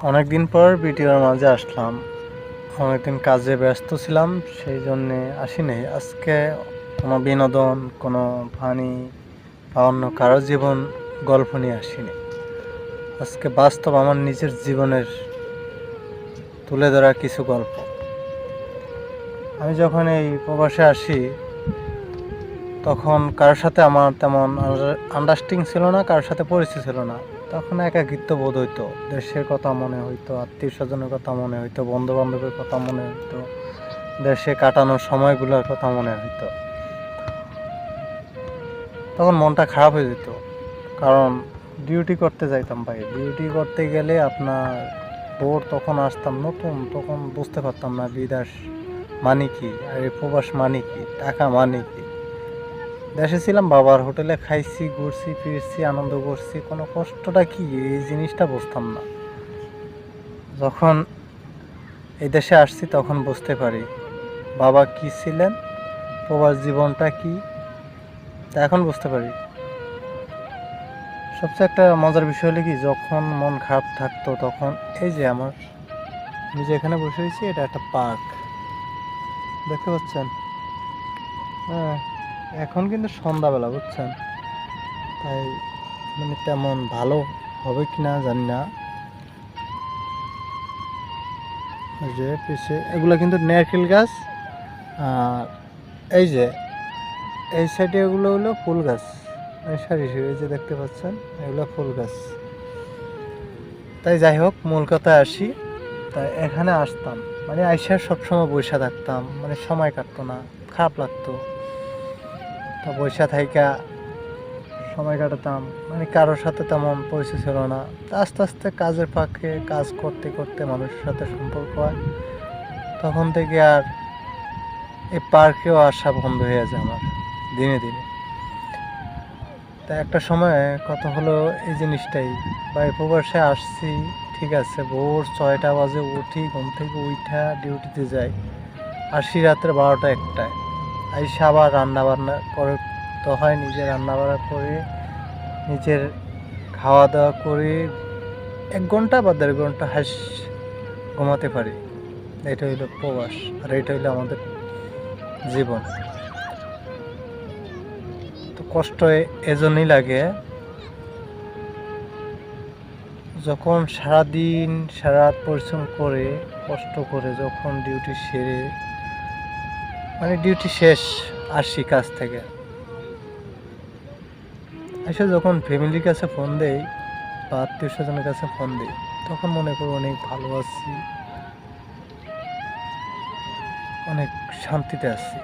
অনেকদিন পর ভিডিওর মাঝে আসলাম। অনেকদিন কাজে ব্যস্ত ছিলাম, সেই জন্যে আসিনি। আজকে কোনো বিনোদন, কোনো ফানি বা অন্য কারও জীবন, গল্প নিয়ে আসিনি। আজকে বাস্তব আমার নিজের জীবনের তুলে ধরা কিছু গল্প। আমি যখন এই প্রবাসে আসি, তখন কারোর সাথে আমার তেমন আন্ডারস্ট্যান্ডিং ছিল না কারোর সাথে পরিচয় ছিল না। তখন একাকিত্ব বোধ হইতো। দেশের কথা মনে হইতো, আত্মীয় স্বজনের কথা মনে হইতো বন্ধু বান্ধবের কথা মনে হইতো, দেশে কাটানোর সময়গুলোর কথা মনে হইতো। তখন মনটা খারাপ হয়ে যেত, কারণ ডিউটি করতে যাইতাম ভাই। ডিউটি করতে গেলে আপনার ভোর তখন আসতাম নতুন, তখন বুঝতে পারতাম না বিদাস মানে কি, আর প্রবাস মানে কি, টাকা মানে কি। দেশে ছিলাম, বাবার হোটেলে খাইছি, ঘুরছি, ফিরছি, আনন্দ করছি। কোনো কষ্টটা কি? এই জিনিসটা বুঝতাম না। যখন এই দেশে আসছি, তখন বুঝতে পারি, বাবা কি ছিলেন, প্রবাস জীবনটা কি? তা এখন বুঝতে পারি। সবচেয়ে একটা মজার বিষয় হলো কি, যখন মন খারাপ থাকতো, তখন এই যে আমার, আমি যে এখানে বসে রয়েছি এটা একটা পার্ক। দেখতে পাচ্ছেন? হ্যাঁ। এখন কিন্তু সন্ধ্যাবেলা, বুঝছেন? তাই মানে তেমন ভালো হবে কি না জানি না। যে, পিছে এগুলো কিন্তু নারকেল গাছ, আর এই যে, এই সাইডে এগুলো হলো ফুল গাছ। এই সারি সারি যে দেখতে পাচ্ছেন, এগুলো ফুল গাছ। তাই যাই হোক, মূল কথায় আসি। তাই এখানে আসতাম। মানে আইসার সবসময় বসে থাকতাম। মানে সময় কাটতো না, খারাপ লাগতো। বৈশা থাইকা সময় কাটাতাম। মানে কারোর সাথে তেমন পরিচয় ছিল না। আস্তে আস্তে কাজের পাখে কাজ করতে করতে মানুষের সাথে সম্পর্ক হয়। তখন থেকে আর এই পার্কেও আসা বন্ধ হয়ে যায় আমার, দিনে দিনে। তা একটা সময় কত হলো এই জিনিসটাই বা প্রবাসে আসছি, ঠিক আছে, ভোর ছয়টা বাজে উঠি, ঘুম থেকে উঠা ডিউটিতে যাই। আসি রাত্রে বারোটা একটায়। আইসা আবার রান্না বান্না করে তো হয় নিজে রান্না বান্না করে, নিজের খাওয়া দাওয়া করে এক ঘণ্টা বা দেড় ঘণ্টা হাস ঘুমাতে পারি। এটা হইল প্রবাস আর এটা হইল আমাদের জীবন। তো কষ্ট এজন্যই লাগে যখন সারাদিন সারা পরিশ্রম করে, কষ্ট করে যখন ডিউটি সেরে মানে ডিউটি শেষ, আসি কাজ থেকে। এসে যখন ফ্যামিলির কাছে ফোন দেই বা আত্মীয় স্বজনের কাছে ফোন দিই, তখন মনে করি অনেক ভালো আছি। অনেক শান্তিতে আছি।